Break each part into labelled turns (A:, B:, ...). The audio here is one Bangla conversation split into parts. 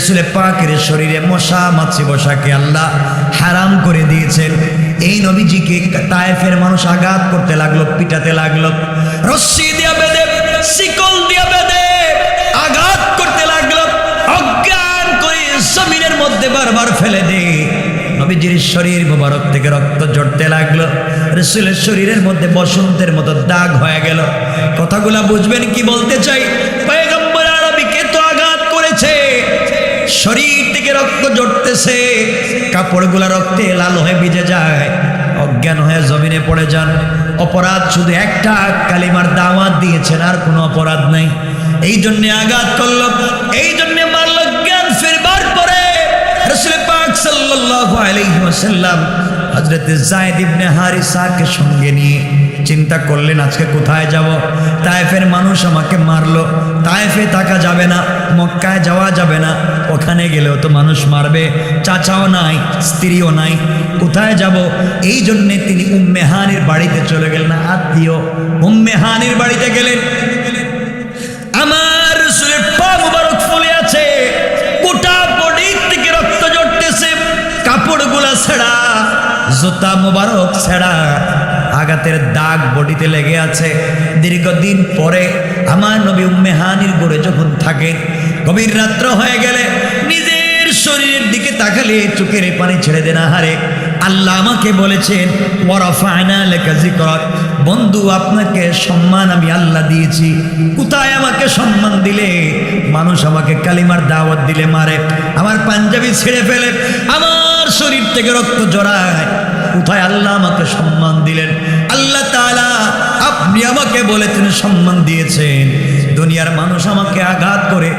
A: রসুলের পাকের শরীরে মশা, মাছি বসাকে আল্লাহ হারাম করে দিয়েছেন। এই নবীজিকে তায়েফের মানুষ আঘাত করতে লাগল, পিটাতে লাগল। রশ্মি দিয়া বেঁধে, শিকল দিয়া বেঁধে আঘাত করতে লাগল। অজ্ঞান করে জমিনের মধ্যে বারবার ফেলে দে নবীজির শরীর মোবারক থেকে রক্ত জড়তে লাগল। রসুলের শরীরের মধ্যে বসন্তের মতো দাগ হয়ে গেল। কথাগুলা বুঝবেন কি বলতে চাই? শরীর থেকে রক্ত জড়তেছে, কাপড়গুলা রক্তে লাল হয়ে ভিজে যায়, অজ্ঞান হয়ে জমিনে পড়ে যান। অপরাধ শুধু একটা, কালিমার দাওয়াত দিয়েছেন, আর কোনো অপরাধ নাই। এই জন্যে আঘাত করল, এই জন্যে মারল, জ্ঞান ফিরবার পরে পাক সাল্লাল্লাহু আলাইহি ওয়াসাল্লাম হযরত যায়েদ ইবনে হারিসাকে সঙ্গে নিয়ে চিন্তা করলেন, আজকে কোথায় যাব? তায়েফের মানুষ আমাকে মারলো। তায়েফে থাকা যাবে না, মক্কায় যাওয়া যাবে না। ওখানে গেলেও তো মানুষ মারবে। চাচাও নাই, স্ত্রীও নাই। কোথায় যাব? এই জন্যে তিনি উম্মেহানির বাড়িতে চলে গেলেন। আত্মীয় উম্মেহানির বাড়িতে গেলেন। আমার আছে। গোটা থেকে রক্ত জড়তেছে কাপড়গুলা ছেঁড়া, জুতা মুবারক ছেঁড়া। আঘাতের দাগ বডিতে লেগে আছে। দীর্ঘদিন পরে আমার নবী উম্মেহানির গড়ে যখন থাকে, গভীর রাত্র হয়ে গেলে নিজের শরীরের দিকে তাকালে চোখের পানি ছেড়ে দেন, আহারে, আল্লাহ আমাকে বলেছেন ওয়ারাফায়না লেখা জিকর বন্ধু, আপনাকে সম্মান আমি আল্লাহ দিয়েছি। কোথায় আমাকে সম্মান দিলে? মানুষ আমাকে কালিমার দাওয়াত দিলে মারে। আমার পাঞ্জাবি ছেড়ে ফেলে। আমার শরীর থেকে রক্ত জড়ায়। কোথায় আল্লাহ আমাকে সম্মান দিলেন? আল্লাহ তালা আপনি আমাকে বলেছেন, সম্মান দিয়েছেন। দুনিয়ার মানুষ আমাকে আঘাত করে,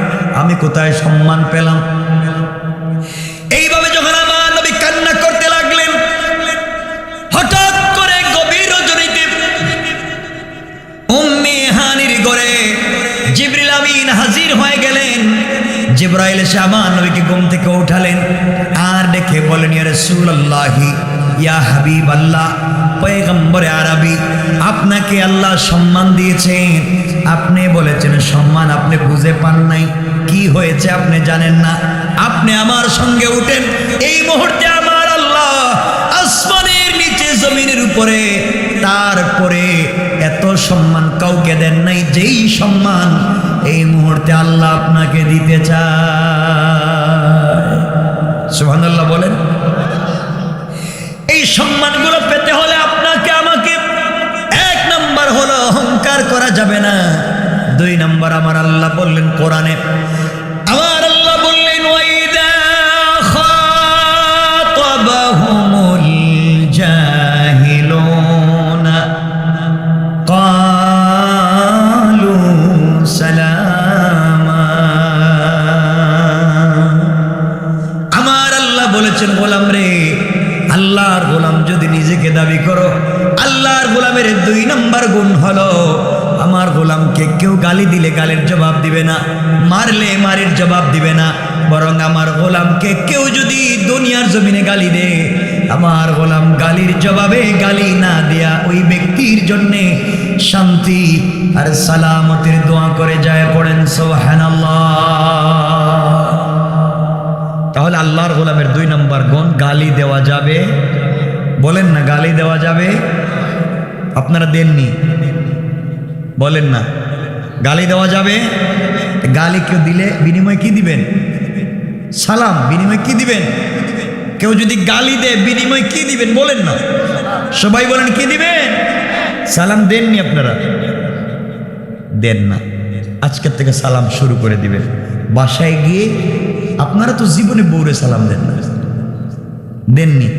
A: আমি কোথায় সম্মান পেলাম? এইভাবে যখন আমার নবী কান্না করতে লাগলেন, হঠাৎ করে গভীর রজনীতে উম্মে হানির গড়ে জিবরিল আমিন হাজির হয়ে গেলেন। জিব্রাইল এসে আমার নবীকে ঘুম থেকে উঠালেন আর দেখে বলেন, ইয়া রাসূলুল্লাহি ইয়া হাবিব আল্লাহ, পয়গম্বরে আরবি, আপনাকে আল্লাহ সম্মান দিয়েছেন। আপনি বলেছেন, সম্মান আপনি বুঝে পান নাই। কি হয়েছে আপনি জানেন না। আপনি আমার সঙ্গে উঠেন। এই মুহূর্তে আমার আল্লাহ আসমানের নিচে জমিনের উপরে, তারপরে এত সম্মান কাউকে দেন নাই যেই সম্মান এই মুহূর্তে আল্লাহ আপনাকে দিতে চায়। সুবহানাল্লাহ বলেন সম্মানগুলো পেতে হলে আপনাকে আমাকে এক নম্বর হলো অহংকার করা যাবে না। দুই নম্বর আমার আল্লাহ বললেন কোরআনে, আমার আল্লাহ বললেন ওয়াইদা খাতাবাহুমুল দাবি করো, আল্লাহর গোলামের দুই নম্বর গুণ হলো, আমার গোলামকে কেউ গালি দিলে গালের জবাব দিবে না, মারলে মারের জবাব দিবে না, বরং আমার গোলামকে কেউ যদি দুনিয়ার জমিনে গালি দে, আমার গোলাম গালির জবাবে গালি না দেয়া ওই ব্যক্তির জন্যে শান্তি আর সালামতের দোয়া করে যায় পড়েন সোহানাল্লাহ তাহলে আল্লাহর গোলামের দুই নম্বর গুণ, গালি দেওয়া যাবে বলেন না, গালি দেওয়া যাবে? আপনারা দেননি। বলেন না। গালি দেওয়া যাবে? গালি কেউ দিলে বিনিময় কি দিবেন? সালাম, বিনিময় কি দিবেন? কেউ যদি গালি দেয়, বিনিময় কি দিবেন? বলেন না। সবাই বলেন, কি দিবেন? সালাম দেননি আপনারা? দেন না। আজকের থেকে সালাম শুরু করে দিবেন। বাসায় গিয়ে আপনারা তো জীবনে বউরে সালাম দেন না। দেননি।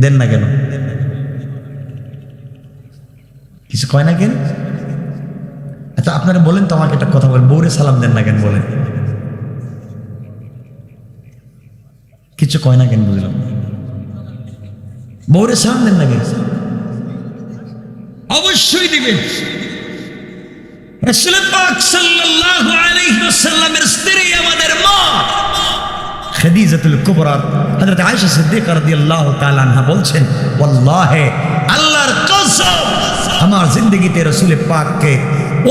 A: দেন না কেন? কিছু কয় না কেন? আচ্ছা আপনারা বলেন তো আমাকে একটা কথা বলেন। বউরে সালাম দেন না কেন বলেন? কিছু কয় না কেন বুঝলাম না। বউরে সালাম দেন না কেন? অবশ্যই দিবেন। সাল্লাল্লাহু আলাইহি ওয়াসাল্লামের স্ত্রী আমাদের মা। খাদিজাতুল কুবরা, হযরত আয়েশা সিদ্দিকা রাদিয়াল্লাহু তাআলা আনহা বলছেন, ওয়াল্লাহি, আল্লাহর কসম, আমার জিন্দগিতে রাসূল পাককে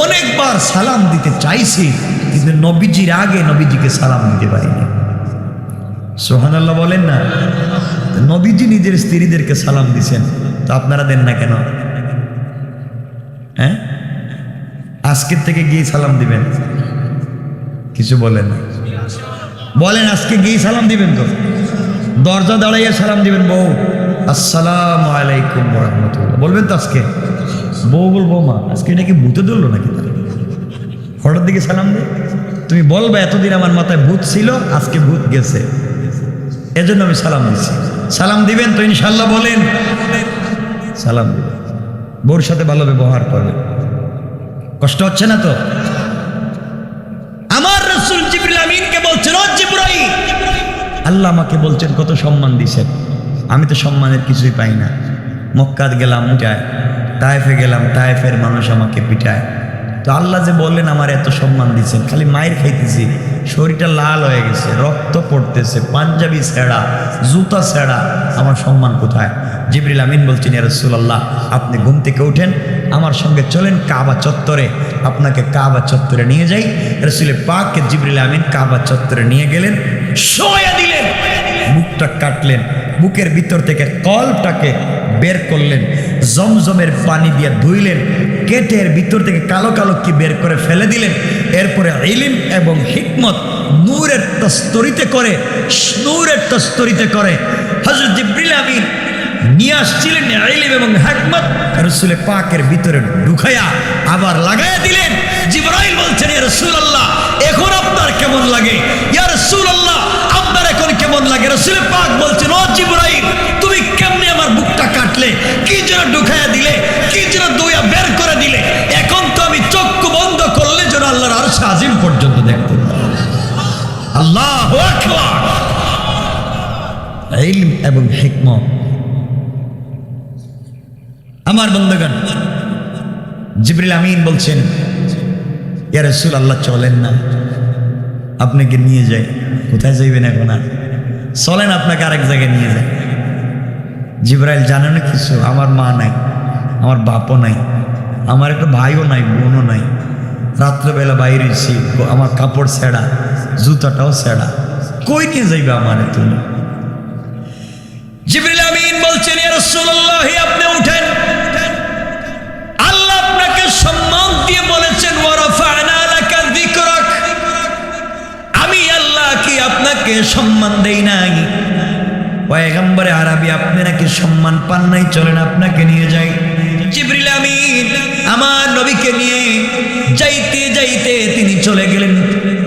A: অনেকবার সালাম দিতে চাইছি, কিন্তু নবীজির আগে নবীজিকে সালাম দিতে পারিনি। সোহান আল্লাহ বলেন না। নবীজি নিজের স্ত্রীদেরকে সালাম দিছেন, তো আপনারা দেন না কেন? হ্যাঁ? আজকের থেকে গিয়ে সালাম দিবেন? কিছু বলেন না। বলেন, আজকে গিয়ে সালাম দিবেন তো? দরজা দাঁড়াইয়া সালাম দিবেন, বউ। আসসালাম আলাইকুম রহমতুল্লাহ বলবেন তো আজকে? বউ বলব, মা, আজকে নাকি ভূতে ধরলো নাকি হঠাৎ দিকে সালাম দে তুমি বলবে, এতদিন আমার মাথায় ভূত ছিল, আজকে ভূত গেছে। এজন্য আমি সালাম দিচ্ছি। সালাম দিবেন তো ইনশাল্লাহ বলেন। সালাম দিবেন। বউর সাথে ভালো ব্যবহার করবেন। কষ্ট হচ্ছে না তো আমার রসুল জিবরিল আমিনকে বলছেন ও জিবরাইল আল্লাহ আমাকে বলছেন, কত সম্মান দিছেন। আমি তো সম্মানের কিছুই পাই না। মক্কাত গেলাম উঠায় তায়েফে গেলাম, তায়েফের মানুষ আমাকে পিটায়। তো আল্লাহ যে বললেন, আমার এত সম্মান দিচ্ছেন খালি মায়ের খাইতেছি। শরীরটা লাল হয়ে গেছে, রক্ত পড়তেছে, পাঞ্জাবি ছেঁড়া, জুতা ছেঁড়া, আমার সম্মান কোথায়? জিবরিল আমিন বলছেন ইয়ারসুল্লাহ আপনি ঘুম থেকে উঠেন, আমার সঙ্গে চলেন কাবা চত্বরে, আপনাকে কাবা চত্বরে নিয়ে যাই। রসুলের পাককে জিবরিল আমিন কাবা চত্বরে নিয়ে গেলেন, শোয়া দিলেন, মুখটা কাটলেন বুকের ভিতর থেকে কলটাকে বের করলেন, জমজমের পানি দিয়ে ধুইলেন, কেটের ভিতর থেকে কালো কালো কি বের করে ফেলে দিলেন, এরপরে ইলিম এবং হিকমত নূরের তস্তরিতে করে, নূরের তস্তরিতে করে। হজরত জিব্রিল আমিন নিয়ে আসছিলেন ইলিম এবং হিকমত, রসুলে পাকের ভিতরে ঢুকাইয়া আবার লাগাইয়া দিলেন। জিব্রাইল বলছেন, ইয়া রাসূলুল্লাহ, এখন আপনার কেমন লাগে? ইয়া এখন কেমন লাগে? রসুলের পাক বলছেন, ও জিব্রাইল, তুমি কেমনে আমার বুকটা কাটলে? কি যেন ঢুকাইয়া দিলে? কি যেন দুইয়া বের করে দিলে? এখন তো আমি চক্ষু বন্ধ করলে যেন আল্লাহর আরশ আজিম পর্যন্ত দেখতে। আল্লাহু এবং হিকমত। আমার বন্ধুগণ, জিবরিল আমিন বলছেন, ইয়া রাসূল আল্লাহ চলেন না। আপনাকে নিয়ে যাই? কোথায় যাইবেন এখন আর? চলেন আপনাকে আরেক জায়গায় নিয়ে যায় জিব্রাইল জানে না কিছু? আমার মা নাই, আমার বাপও নাই, আমার একটা ভাইও নাই, বোনও নাই। রাত্রেবেলা বাইরে এসি আমার কাপড় ছেঁড়া, জুতাটাও ছেঁড়া। কই নিয়ে যাইবে আমার তুমি? জিবরিল আমিন বলছেন আপনি উঠেন। আল্লাহ আপনাকে সম্মান দিয়ে বলেছেন লাকা আপনাকে সম্মান দেই নাই। পয়গম্বরে আরবি, আপনি নাকি সম্মান পান নাই? চলেন আপনাকে নিয়ে যাই। জিবরিল আমিন আমার নবীকে নিয়ে যাইতে যাইতে তিনি চলে গেলেন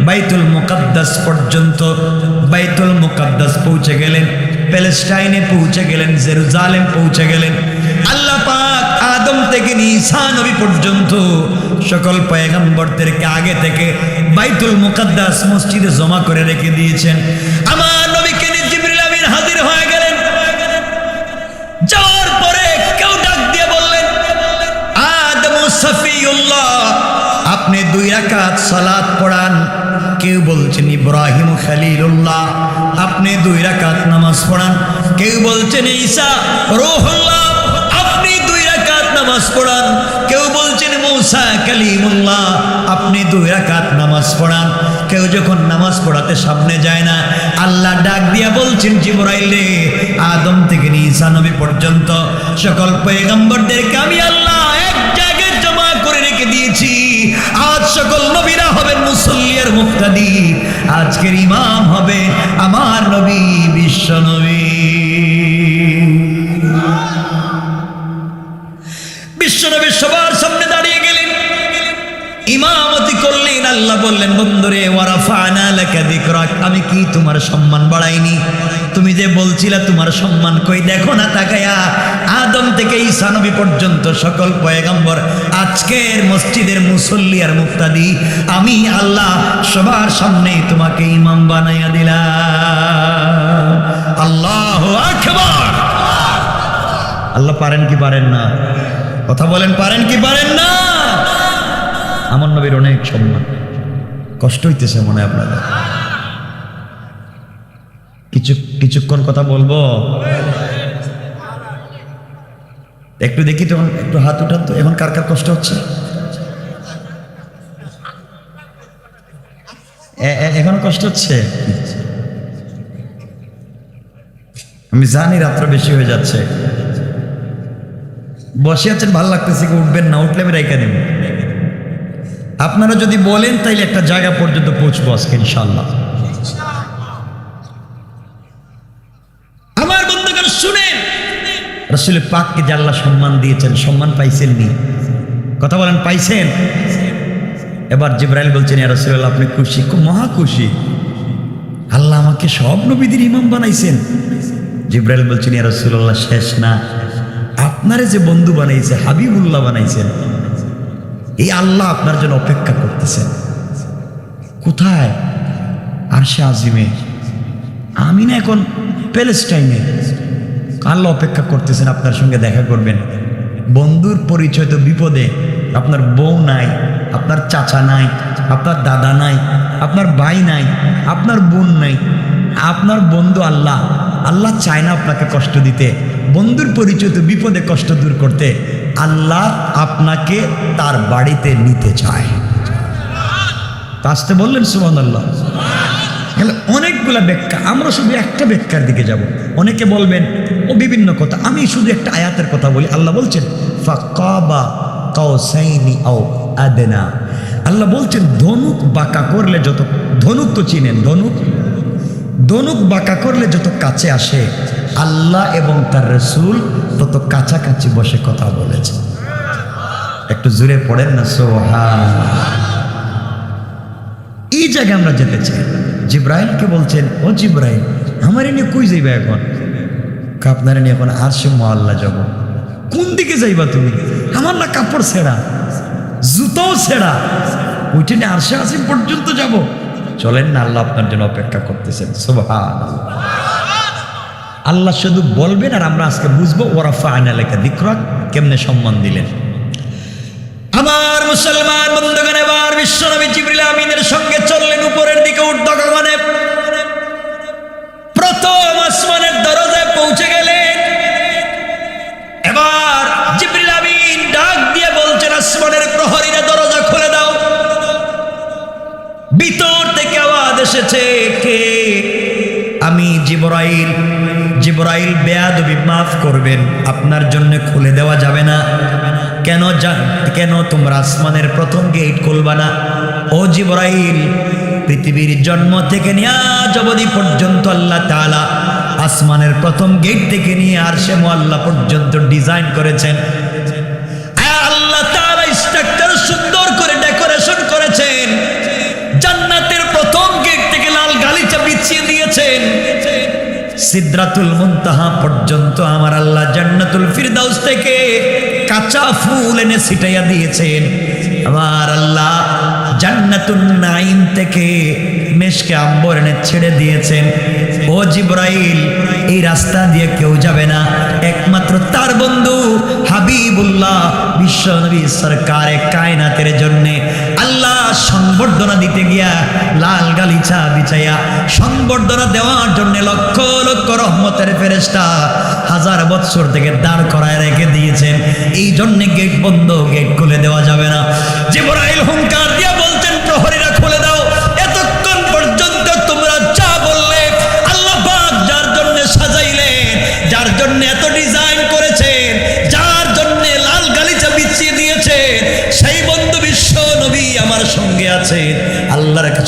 A: বাইতুল মুকাদ্দাস পর্যন্ত। বাইতুল মুকাদ্দাস পৌঁছে গেলেন, প্যালেস্টাইনে পৌঁছে গেলেন, জেরুজালেম পৌঁছে গেলেন। আল্লাহ থেকে ঈসা নবী পর্যন্ত সকল পয়গম্বরদেরকে আগে থেকে বাইতুল মুকাদ্দাস মসজিদে জমা করে রেখে দিয়েছেন। আমার নবীকে জিবরিল হাজির হয়ে গেলেন। যাওয়ার পরে কেউ ডাক দিয়ে বললেন, আদম সফিউল্লাহ, আপনি দুই রাকাত সালাত পড়ান। কেউ বলছেন, ইব্রাহিম খালিলুল্লাহ, আপনি দুই রাকাত নামাজ পড়ান। কেউ বলছেন, ঈসা রুহুল্লাহ, আপনি দুই নামাজ পড়ান। কেউ বলছেন, মৌসা কালিমুল্লাহ, আপনি দুই রাকাত নামাজ পড়ান। কেউ যখন নামাজ পড়াতে সামনে যায় না, আল্লাহ ডাক দিয়া বলছেন, জিবরাইল আদম থেকে নবী পর্যন্ত সকল পয়গম্বরদেরকে আমি আল্লাহ এক জায়গায় জমা করে রেখে দিয়েছি। আজ সকল নবীরা হবেন মুসল্লি আর মুক্তাদি। আজকের ইমাম হবে আমার নবী, বিশ্ব নবী। ইমামতি করলেন, আল্লাহ বললেন, বন্ধুরে, ওয়ারাফানা লাকা যিকরাক। আমি কি তোমার সম্মান বাড়াইনি? তুমি যে বলছিলা তোমার সম্মান কই? দেখো না তাকায়া, আদম থেকে ঈসানবী পর্যন্ত সকল পয়গম্বর, আজকের মসজিদের মুসল্লি আর মুক্তাদি, আমি আল্লাহ সবার সামনে তোমাকে ইমাম বানাইয়া দিলাম। আল্লাহ আল্লাহ পারেন কি পারেন না? কথা বলেন, পারেন কি পারেন না? আমার নবীর অনেক সম্মান। কষ্ট হইতেছে মনে হয় আপনাদের। কিছু, কিছুক্ষণ কথা বলব? একটু দেখি তখন একটু হাত উঠান তো, এখন কার কার কষ্ট হচ্ছে? এখন কষ্ট হচ্ছে? আমি জানি রাত্র বেশি হয়ে যাচ্ছে। বসে আছেন, ভালো লাগতেছে উঠবেন না? উঠলে আমি রেখে নেব আপনারা যদি বলেন, তাইলে একটা জায়গা পর্যন্ত পৌঁছবো আজকে ইনশাল্লাহ আমার বন্ধুগণ, শুনেন। রসুল পাককে আল্লাহ সম্মান দিয়েছেন, সম্মান পাইছেন নি কথা বলেন, পাইছেন? এবার জিব্রাইল বলছেন, ইয়া আপনি খুশি? খুব মহা খুশি। আল্লাহ আমাকে সব নবীদের ইমাম বানাইছেন। জিব্রাইল বলছেন, ইয়া রসুল্লাহ শেষ না। আপনারে যে বন্ধু বানাইছে, হাবিবুল্লাহ বানাইছেন। এই আল্লাহ আপনার জন্য অপেক্ষা করতেছেন। কোথায়? আর সে আজিমে। আমি না এখন প্যালেস্টাইনে। আল্লাহ অপেক্ষা করতেছেন আপনার সঙ্গে দেখা করবেন। বন্ধুর পরিচয় তো বিপদে। আপনার বউ নাই, আপনার চাচা নাই, আপনার দাদা নাই, আপনার ভাই নাই, আপনার বোন নাই। আপনার বন্ধু আল্লাহ। আল্লাহ চায় না আপনাকে কষ্ট দিতে। বন্ধুর পরিচয় তো বিপদে কষ্ট দূর করতে। আল্লাহ আপনাকে তার বাড়িতে নিতে চায়। আসতে বললেন সুমান আল্লাহ তাহলে অনেকগুলা ব্যাখ্যা। আমরা শুধু একটা ব্যাখ্যার দিকে যাব। অনেকে বলবেন, ও বিভিন্ন কথা। আমি শুধু একটা আয়াতের কথা বলি। আল্লাহ বলছেন আদেনা। আল্লাহ বলছেন, ধনুক বাঁকা করলে যত ধনুক তো চিনেন, ধনুক? ধনুক বাঁকা করলে যত কাছে আসে, আল্লাহ এবং তার রসুল তত কাছাকাছি বসে কথা বলেছে। একটু জুড়ে পড়েন না, সোহান। এই জায়গায় আমরা যেতে চাই। জিব্রাইলকে বলছেন, ও জিব্রাহিম আমার নিয়ে কই যাইবা এখন? আপনার নিয়ে এখন আর সে মহল্লা যাব। কোন দিকে যাইবা তুমি? আমার না কাপড় ছেঁড়া, জুতোও ছেঁড়া। ওইটা নিয়ে আরশে আসিম পর্যন্ত যাব। চলেন না, আল্লাহ আপনার জন্য অপেক্ষা করতেছেন সুবহান আল্লাহ শুধু বলবেন আর আমরা আজকে বুঝব, ওরা ফায়না লেখা দিকরাক কেমনে সম্মান দিলেন। আমার মুসলমান বন্ধুগণ, এবার বিশ্বনবী জিবরিল আমিনের সঙ্গে চললেন উপরের দিকে ঊর্ধ্বগগনে প্রথম আসমানের দরজায় পৌঁছে গেলেন। এবার জিবরিল আমিন ডাক দিয়ে বলছেন, আসমানের প্রহরীরা দরজা খুলে দাও। ভিতর থেকে আওয়াজ এসেছে, কে? আমি জিবরাইল জিবরাইল বেয়াদবি মাফ করবেন, আপনার জন্য খুলে দেওয়া যাবে না। কেন যা- কেন তোমরা আসমানের প্রথম গেট খুলবা না? ও জিবরাইল, পৃথিবীর জন্ম থেকে নিয়ে আজ পর্যন্ত আল্লাহ তাআলা আসমানের প্রথম গেট থেকে নিয়ে আর সে মোয়াল্লা পর্যন্ত ডিজাইন করেছেন। আল্লাহ তাআলা স্ট্রাকচার সুন্দর করে ডেকোরেশন করেছেন। জান্নাতের প্রথম গেট থেকে লাল গালিচা বিছিয়ে দিয়েছেন। সিদ্রাতুল মুনতাহা পর্যন্ত আমার আল্লাহ জান্নাতুল ফিরদাউস থেকে কাঁচা ফুল এনে ছিটাইয়া দিয়েছেন। আমার আল্লাহ জান্নাতুল নাইম থেকে মেশকে আম্বর এনে ছেড়ে দিয়েছেন। ও জিব্রাইল, এই রাস্তা দিয়ে কেউ যাবে না। একমাত্র তার বন্ধু হাবিবুল্লাহ বিশ্বনবী সরকারে, কায়নাতের জন্যে সংবর্ধনা দিতে গিয়া লাল গালিচা বিছাইয়া সংবর্ধনা দেওয়ার জন্য লক্ষ লক্ষ রহমতের ফেরেস্তা হাজার বৎসর থেকে দাঁড় করায় রেখে দিয়েছেন। এই জন্যে গেট বন্ধ, গেট খুলে দেওয়া যাবে না। জিবরাইল হুঙ্কার দিয়া বলছেন প্রহরীরা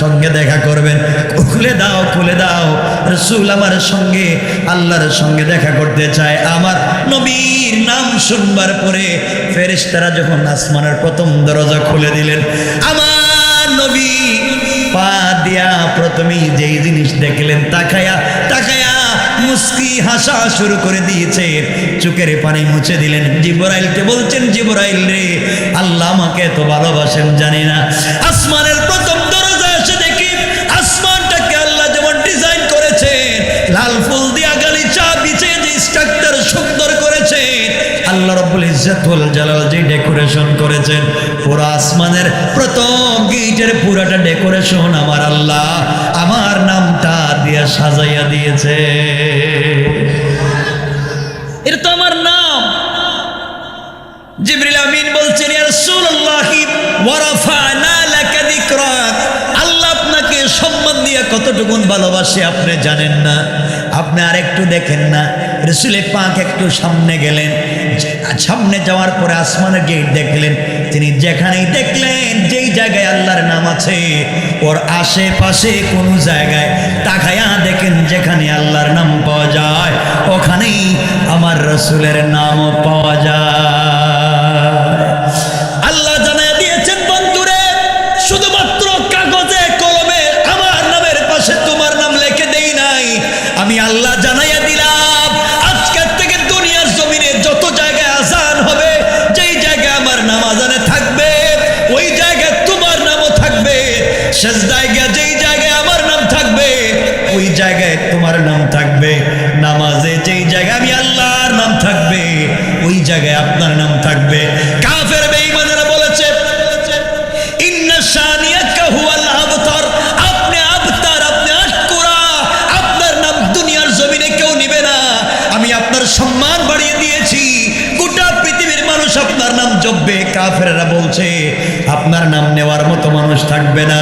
A: সঙ্গে দেখা করবেন। খুলে দাও খুলে দাও। রসুল আমার সঙ্গে, আল্লাহর সঙ্গে দেখা করতে চায়। আমার নবীর নাম শুনবার পরে ফেরেশতারা যখন আসমানের প্রথম দরজা খুলে দিলেন, আমার নবী পা দিয়া প্রথমেই যেই জিনিস দেখলেন, তাকায়া তাকায়া মুস্কি হাসা শুরু করে দিয়েছে। চোখের পানি মুছে দিলেন। জিবরাইলকে বলছেন, জিবরাইল রে, আল্লাহ আমাকে এত ভালোবাসেন জানি না। আসমানের প্রথম লাল ফুল দিয়া গালিচা বিছে যে স্ট্রাকচার সুন্দর করেছে। আল্লাহ রব্বুল ইজ্জাতুল জালাল যে ডেকোরেশন করেছেন, পুরো আসমানের প্রথম গেটের পুরাটা ডেকোরেশন আমার আল্লাহ। আমার নামটা দিয়ে সাজাইয়া দিয়েছে। এটা তো আমার নাম। জিবরিল আমিন বলছেন, ইয়া রাসূলুল্লাহ, ওয়া রাফা'না লাকা যিকরাক আল্লাহ আপনাকে সম্মান দিয়ে কতটুকুন ভালোবাসে আপনি জানেন না। আপনি আর একটু দেখেন না। রসুলে পাক একটু সামনে গেলেন। সামনে যাওয়ার পরে আসমানের গেট দেখলেন। তিনি যেখানেই দেখলেন, যেই জায়গায় আল্লাহর নাম আছে, ওর আশেপাশে কোনো জায়গায় তাকায়া দেখেন যেখানে আল্লাহর নাম পাওয়া যায়, ওখানেই আমার রসুলের নামও পাওয়া যায়। জায়গায় আপনার নাম থাকবে। কাফের বলেছে দুনিয়ার জমিনে কেউ নিবে না। আমি আপনার সম্মান বাড়িয়ে দিয়েছি। গোটা পৃথিবীর মানুষ আপনার নাম জপবে কাফেরা বলছে। আপনার নাম নেওয়ার মতো মানুষ থাকবে না।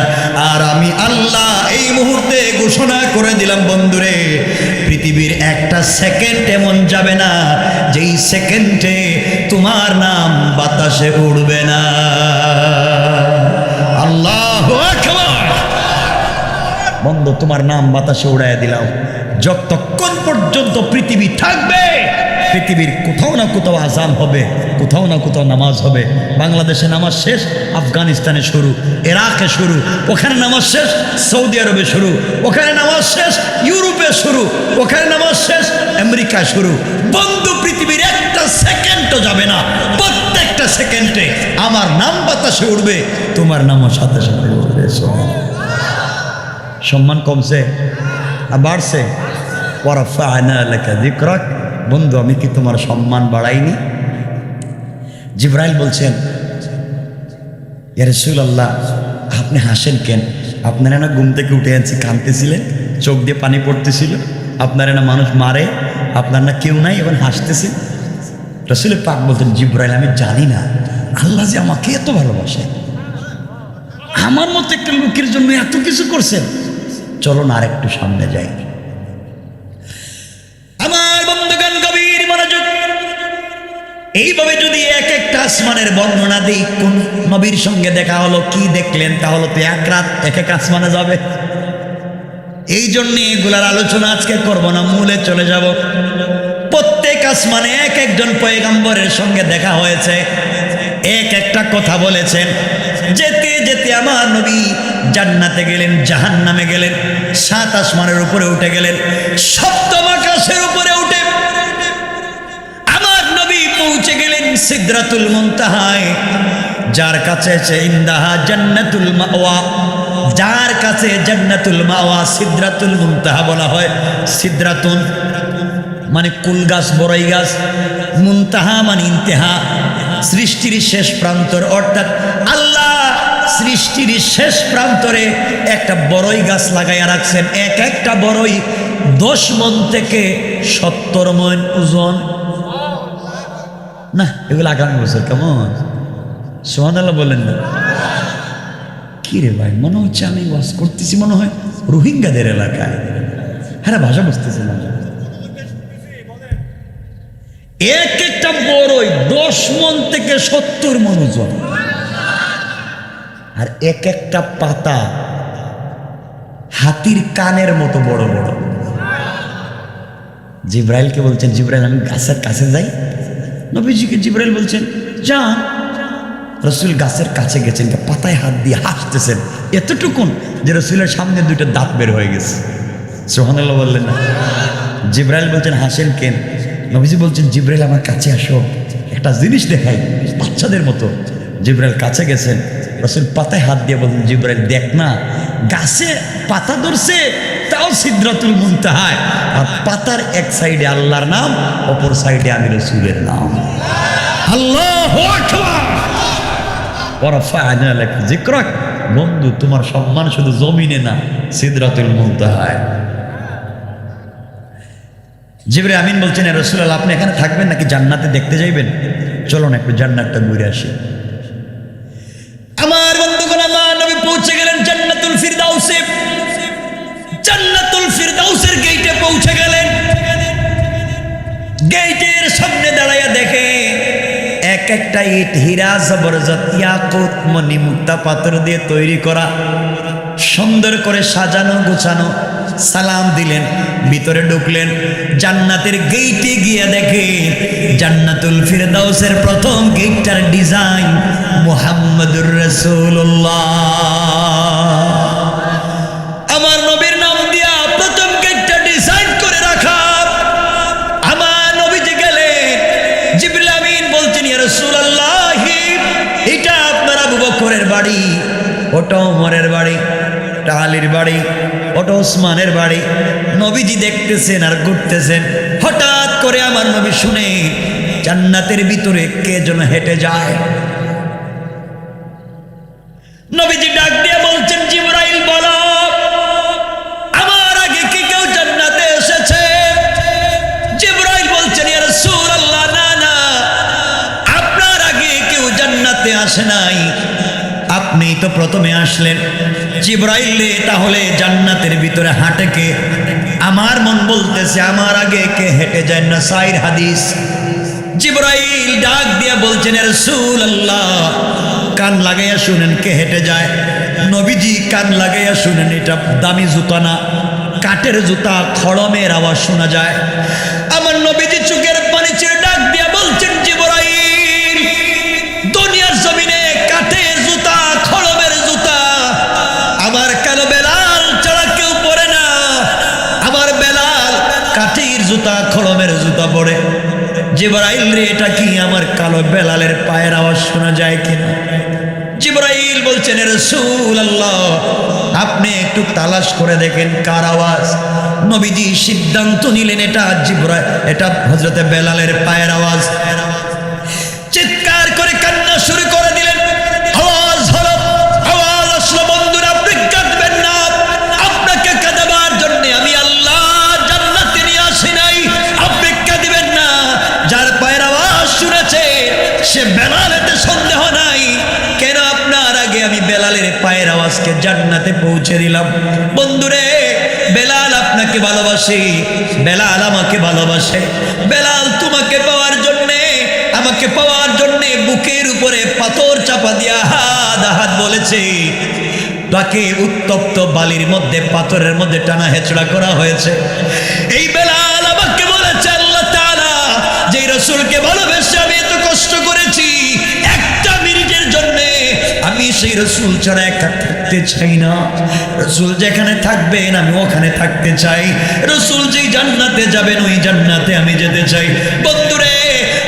A: আর আমি আল্লাহ এই মুহূর্তে ঘোষণা করে দিলাম, বন্ধুরে, পৃথিবীর একটা সেকেন্ড এমন যাবে না, যেই সেকেন্ডে তোমার নাম বাতাসে উড়বে না। আল্লাহ বন্ধ, তোমার নাম বাতাসে উড়াইয়া দিলাম। যতক্ষণ পর্যন্ত পৃথিবী থাকবে পৃথিবীর কোথাও না কোথাও আজান হবে, কোথাও না কোথাও নামাজ হবে। বাংলাদেশে নামাজ শেষ, আফগানিস্তানে শুরু, ইরাকে শুরু, ওখানে নামাজ শেষ, সৌদি আরবে শুরু, ওখানে নামাজ শেষ, ইউরোপে শুরু, ওখানে নামাজ শেষ, আমেরিকায় শুরু। বন্ধু, পৃথিবীর একটা সেকেন্ডও যাবে না, প্রত্যেকটা সেকেন্ডে আমার নাম বাতাসে উঠবে তোমার নামও সাথে সাথে উঠবে সম্মান কমছে বাড়ছে। ওয়ারাফা'না লাকা যিকরাক। বন্ধু, আমি কি তোমার সম্মান বাড়াইনি? জিব্রাইল বলছেন, ইয়া রাসূলুল্লাহ, আপনি হাসেন কেন? আপনারা না ঘুম থেকে উঠে আনছি, কাঁদতেছিলেন, চোখ দিয়ে পানি পড়তেছিল। আপনারা না মানুষ মারে, আপনার না কেউ নাই এবং হাসতেছে। রসুলের পাক বলতেন, জিব্রাইল, আমি জানি না, আল্লাহ যে আমাকে এত ভালোবাসে। আমার মতো একটা লোকের জন্য এত কিছু করছেন। চলো না আর একটু সামনে যাই আমার বন্ধুগান গভীর মনোযোগ এইভাবে যদি এক একটা আসমানের বর্ণনা দিই, কোন নবীর সঙ্গে দেখা হলো, কি দেখলেন তাহলে তো এক রাত এক এক আসমানে যাবে। এই জন্য এগুলার আলোচনা আজকে করব না, মূলে চলে যাব। প্রত্যেক আসমানে এক একজন পয়গাম্বরের সঙ্গে দেখা হয়েছে, এক একটা কথা বলেছেন। যেতে যেতে আমার নবী জান্নাতে গেলেন জাহান নামে গেলেন, সাত আসমানের উপরে উঠে গেলেন, সপ্তম আকাশের উপরে সিদ্রাতুল মুনতাহায় যার কাছে আছে ইন্দাহা জান্নাতুল মাওয়া, যার কাছে জান্নাতুল মাওয়া সিদ্রাতুল মুনতাহা বলা হয়। সিদ্রাতুন মানে কুল গাছ, বড়ই গাছ, মুনতাহা মানে ইন্তেহা। সৃষ্টির শেষ প্রান্তর, অর্থাৎ আল্লাহ সৃষ্টির শেষ প্রান্তরে একটা বড়ই গাছ লাগাইয়া রাখছেন। এক একটা বড়ই দশ মন থেকে সত্তর মন ওজন। না, এগুলো আগামী বছর, কেমন? সোহান আল্লাহ বললেন না। কি রে ভাই, মনে হচ্ছে আমি ওয়াজ করতেছি, মনে হয় রোহিঙ্গাদের এলাকায়। হ্যাঁ ভাষা বুঝতেছি না এক একটা বড়ই দশ মন থেকে সত্তর মন ওজন। আর এক একটা পাতা হাতির কানের মতো বড় বড়। জিব্রাইলকে বলছেন, জিব্রাইল, আমি গাছের কাছে যাই। নবীজিকে জিব্রাইল বলছেন যা রসুল গাছের কাছে গেছেন পাতায় হাত দিয়ে হাসতেছেন। এতটুকুন যে রসুলের সামনে দুইটা দাঁত বের হয়ে গেছে। সোহানাল্লাহ বললেন না। জিব্রাইল বলছেন, হাসেন কেন? নবীজি বলছেন, জিব্রাইল আমার কাছে আসো, একটা জিনিস দেখাই, বাচ্চাদের মতো। জিব্রাইল কাছে গেছেন, রসুল পাতায় হাত দিয়ে বলছেন, জিব্রাইল দেখ না, গাছে পাতা ধরছে তাও সিদ্ধাতুল মুনতাহায়। আর পাতার এক সাইডে আল্লাহর নাম, অপর সাইডে আমি রসুলের নাম। আল্লাহ বন্ধু, তোমার সম্মান শুধু জমিনে না মুনতাহায়। জিবরে আমিন বলছেন রসুল্লাহ আপনি এখানে থাকবেন নাকি জান্নাতে দেখতে যাইবেন? চলো না একটু জান্নাতটা ঘুরে আসি। আমার নবী পৌঁছে গেলেন জান্নাতুল ফিরদাউসে। জান্নাতুল ফিরদাউসের গেটে পৌঁছে গেলেন। গেটের সামনে দাঁড়াইয়া দেখে এক একটা ইট হীরা জবরজত ইয়াকুত মণি মুক্তা পাথর দিয়ে তৈরি করা। সুন্দর করে সাজানো, গোছানো, সালাম দিলেন, ভিতরে ঢুকলেন। জান্নাতের গেইটে গিয়ে দেখে জান্নাতুল ফিরদাউসের প্রথম গেটটার ডিজাইন মুহাম্মদুর রাসূলুল্লাহ। বাড়ি, ওটা ওমরের বাড়ি, টাহালির বাড়ি, ওটা ওসমানের বাড়ি। নবীজি দেখতেছেন আর ঘুরতেছেন। হঠাৎ করে আমার নবী শুনে, জান্নাতের ভিতরে কে যেন হেঁটে যায়। তো প্রথমে আসলেন, জিবরাইল তাহলে জান্নাতের ভিতরে হাঁটে কে? আমার মন বলতেছে, আমার আগে কে হেঁটে যায় না সাইর হাদিস। জিবরাইল ডাক দিয়ে বলছেন রসুল আল্লাহ কান লাগাইয়া শুনেন কে হেঁটে যায়। নবীজি কান লাগাইয়া শুনেন, এটা দামি জুতা না, কাঠের জুতা, খড়মের আওয়াজ শোনা যায়। জুতা খড়মের জুতা পরে। জিবরাইল রে, এটা কি আমার কালো বেলালের পায়ের আওয়াজ শোনা যায় কিনা? জিবরাইল বলছেন রসুল আল্লাহ আপনি একটু তালাশ করে দেখেন কার আওয়াজ? নবীজি সিদ্ধান্ত নিলেন, এটা জিবরাইল এটা হজরতে বেলালের পায়ের আওয়াজ। সে বেলালেতে সন্দেহ নাই। কেন আপনার আগে আমি বেলালের পায়ের আওয়াজকে জান্নাতে পৌঁছে দিলাম? বন্ধুরে, বেলাল আপনাকে ভালোবাসে, বেলাল আমাকে ভালোবাসে। বেলাল তোমাকে পাওয়ার জন্যে, আমাকে পাওয়ার জন্যে বুকের উপরে পাথর চাপা দিয়া হাত হাত বলেছে। তাকে উত্তপ্ত বালির মধ্যে, পাথরের মধ্যে টানা হেঁচড়া করা হয়েছে। এই সেই রসুল ছাড়া একা থাকতে চাই না। রসুল যেখানে থাকবেন, আমি ওখানে থাকতে চাই। রসুল যেই জান্নাতে যাবেন, ওই জান্নাতে আমি যেতে চাই। বন্ধুরে,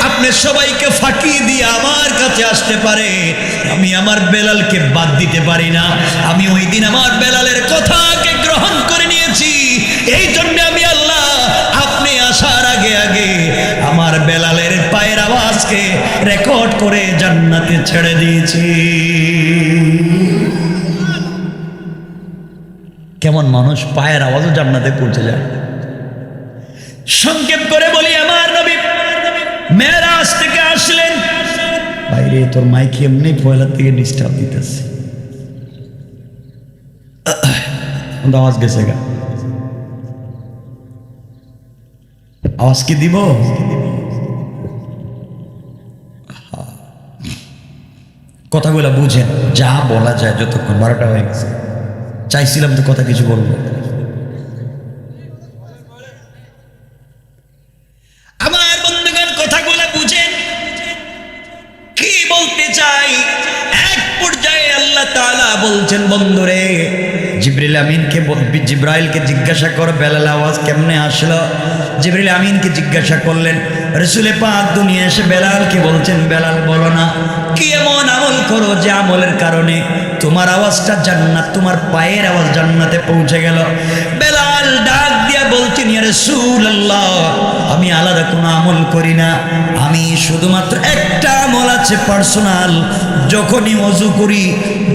A: আপনি সবাইকে ফাঁকি দিয়ে আমার কাছে আসতে পারে। আমি আমার বেলালকে বাদ দিতে পারি না। আমি ওই দিন আমার বেলালের কথাকে গ্রহণ করে নিয়েছি। এই জন্য আমি আল্লাহ, আপনি আসার আগে আগে আমার বেলালের পায়ের আওয়াজকে রেকর্ড করে জান্নাতে ছেড়ে দিয়েছি। কেমন মানুষ পায়ের আওয়াজও জান্নাতে পৌঁছে যায়। সংক্ষেপ করে বলি, আমার নবী মেরাজ থেকে আসলেন। বাইরে তোর মাইক এমনি পয়লার থেকে ডিস্টার্ব দিতেছে। আওয়াজ গেছে গা। আওয়াজ কি দিব? কথাগুলো বুঝেন, যা বলা যায় যতক্ষণ বারোটা হয়ে গেছে। চাইছিলাম তো কথা কিছু বলব। আমার বন্ধুগণ, কথাগুলো বুঝেন। কি বলতে চাই? এক পর্যায়ে আল্লাহ তাআলা বলছেন, বন্ধুরে জিবরিল আমিনকে জিব্রাইলকে জিজ্ঞাসা কর, বেলাল আওয়াজ কেমনে আসলো? জিবরিল আমিনকে জিজ্ঞাসা করলেন, রসুলে পাক দুনিয়া এসে বেলালকে বলছেন, বেলাল বলো না, কি এমন আমল করো যে আমলের কারণে তোমার আওয়াজটা জান্নাত, তোমার পায়ের আওয়াজ জান্নাতে পৌঁছে গেল? বেলাল ডাক বলছেন আমি আলাদা কোনো আমল করি না। আমি শুধুমাত্র একটা আমল আছে পার্সোনাল। যখনই অজু করি,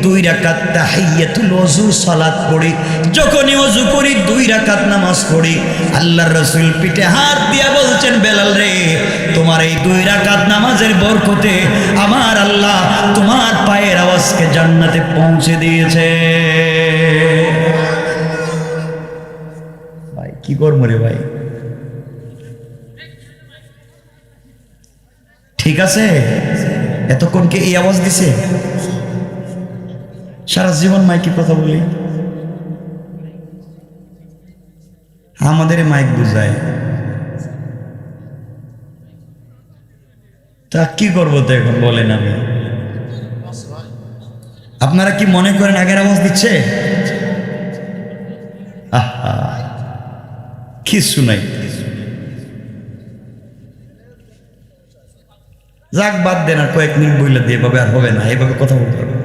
A: দুই রাকাত তাহিয়াতুল অজুর সালাত পড়ি। যখনই অজু করি, দুই রাকাত নামাজ পড়ি। আল্লাহর রাসূল পিঠে হাত দিয়া বলছেন, বেলাল রে, তোমার এই দুই রাকাত নামাজের বরকতে আমার আল্লাহ তোমার পায়ের আওয়াজকে জান্নাতে পৌঁছে দিয়েছে। কি করব রে ভাই? ঠিক আছে? এতক্ষণ কে এই আওয়াজ দিছে? সারা জীবন মাইকে কথা বলি। আমাদের মাইক বুঝায়। তা কি করব তো এখন বলেন আমি? আপনারা কি মনে করেন আগের আওয়াজ দিচ্ছে? আহা। কিছু নাই। যাক, বাদ দেন, আর কয়েক মিনিট বইলে দিয়ে এভাবে আর হবে না, এভাবে কথা বলতে হবে।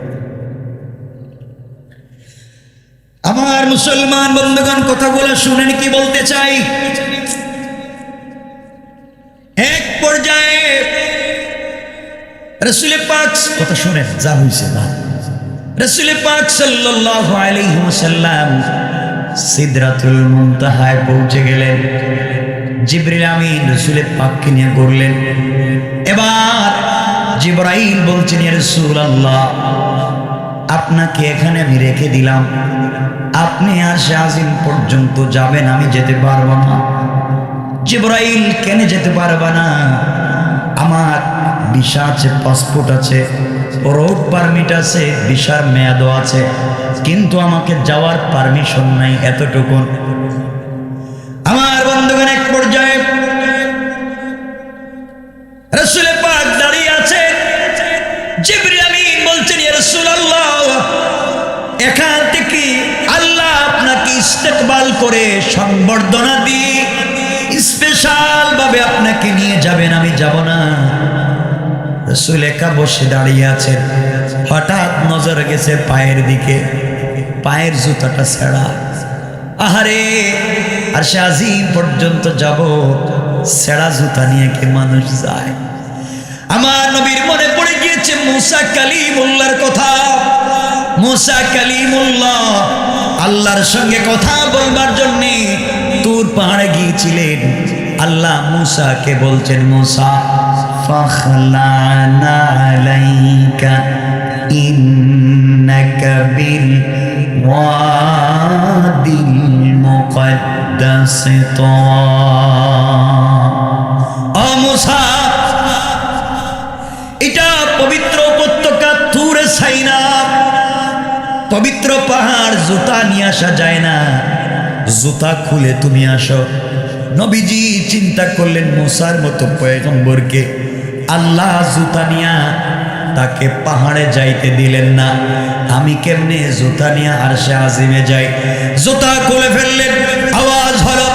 A: আমার মুসলমান বন্ধুগণ, কথাগুলো শুনেন, কি বলতে চাই? এক পর্যায়ে রসুলের পাক, কথা শুনেন, যা হয়েছে না রসুলের পাক সাল্লাল্লাহু আলাইহি ওয়াসাল্লাম সিদরাতুল মুনতাহায় পৌঁছে গেলেন। জিবরিল আমিন রসুলের পাককে নিয়ে করলেন এবার জিবরাইল বলছেন, ইয়া রাসূলুল্লাহ, আপনাকে এখানে আমি রেখে দিলাম। আপনি আর শাহিম পর্যন্ত যাবেন, আমি যেতে পারব না। জিব্রাইল, কেন যেতে পারবে না? আমার ভিসা আছে, পাসপোর্ট আছে, রোড পারমিট আছে, ভিসার মেয়াদও আছে। কিন্তু আমাকে যাওয়ার পারমিশন নাই এতটুকু। আমার বন্ধুগণ, এক পর্যায়ে রসুল পাক দাঁড়িয়ে আছে। জিবরিল আমিন বলছেন, ইয়া রাসূলুল্লাহ, এখান থেকে আল্লাহ আপনাকে ইস্তেকবাল করে সংবর্ধনা দিয়ে স্পেশাল ভাবে আপনাকে নিয়ে যাবেন, আমি যাব না। রসুল একা বসে দাঁড়িয়ে আছেন। হঠাৎ নজর গেছে পায়ের দিকে। পায়ের জুতাটা ছেঁড়া। আহারে, আর সে আজিম পর্যন্ত যাব। ছেঁড়া জুতা নিয়ে কি মানুষ যায়? আমার নবীর মনে পড়ে গিয়েছে মুসা কালিমুল্লার কথা। মুসা কালিমুল্লাহ আল্লাহর সঙ্গে কথা বলবার জন্যে তুর পাহাড়ে গিয়েছিলেন। আল্লাহ মুসাকে বলছেন, মুসা, ফখলানা আলাইকা বিল ওয়াদিল মুকদ্দাস ও মুসা এটা পবিত্র উপত্যকা তুরে সাইনা পবিত্র পাহাড় জুতা নিয়ে আসা যায় না। জুতা খুলে তুমি আসো। নবীজি চিন্তা করলেন, মুসার মতো পয়গম্বরকে আল্লাহ জুতা নিয়া তাকে পাহাড়ে যাইতে দিলেন না। আমি কেমনে জুতা নিয়ে আর সে আজিমে যাই? জুতা খুলে ফেললেন, আওয়াজ হলো,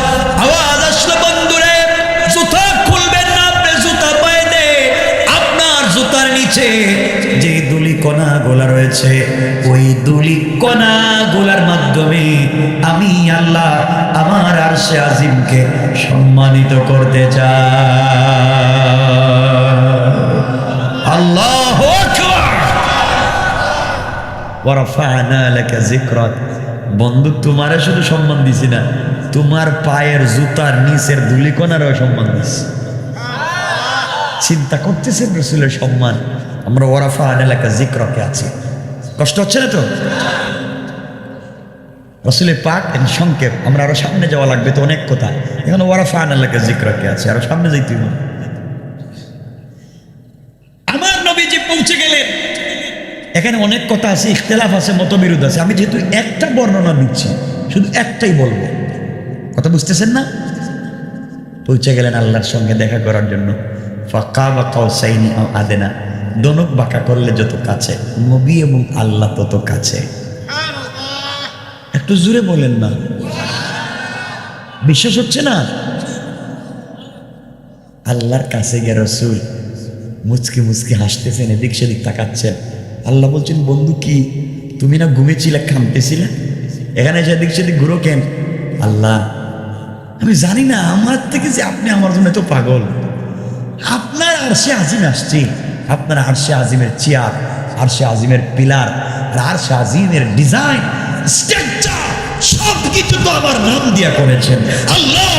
A: আওয়াজ আসলো, বন্ধুরে, জুতা খুলবেন না, আপনি জুতা আপনার জুতার নিচে যে দুলি কণা গোলা রয়েছে, ওই দুলি কণা গোলার মাধ্যমে আমি আল্লাহ আমার আর সে আজিমকে সম্মানিত করতে চাই। ওয়ারাফা'না লাকা যিকরাক বন্ধু, তোমারে শুধু সম্মান দিছি না, তোমার পায়ের জুতার নিচের ধুলিকণারও সম্মান দিছি। চিন্তা করতেছেন রসুলের সম্মান? আমরা ওরাফা এলাকা জিক্রকে আছি। কষ্ট হচ্ছে না তো? রসুলের পাক সংক্ষেপ, আমরা আরও সামনে যাওয়া লাগবে তো অনেক কথা। এখানে ওরাফা আন এলাকা জিক্রকে আছে, আরও সামনে যাইতে আমার নবীজি পৌঁছে গেলেন। এখানে অনেক কথা আছে, ইখতলাফ আছে, মতবিরোধ আছে। আমি যেহেতু একটা বর্ণনা দিচ্ছি, শুধু একটাই বলব। কথা বুঝতেছেন না? পৌঁছে গেলেন আল্লাহর সঙ্গে দেখা করার জন্য। ফাঁকা বা কাউসাইনি আদেনা। দনক বাঁকা করলে যত কাছে, নবী এবং আল্লাহ তত কাছে। একটু জুড়ে বলেন না। বিশ্বাস হচ্ছে না? আল্লাহর কাছে গিয়ে রসুল মুচকি মুচকি হাসতেছেন, এদিক সেদিক তাকাচ্ছেন। আল্লাহ বলছেন, বন্ধু কি, তুমি না ঘুমেছিলে খামতেছিলে এখানে সেদিক সেদিক ঘুরো কেন? আল্লাহ, আমি জানি না, আমার থেকে যে আপনি আমার জন্য এত পাগল। আপনার আরশে আজিম আসছে। আপনার আরশে আজিমের চেয়ার, আরশে আজিমের পিলার, আর আরশে আজিমের ডিজাইন, স্ট্রাকচার সব কিছু তো আমার নাম দিয়া করেছেন। আল্লাহ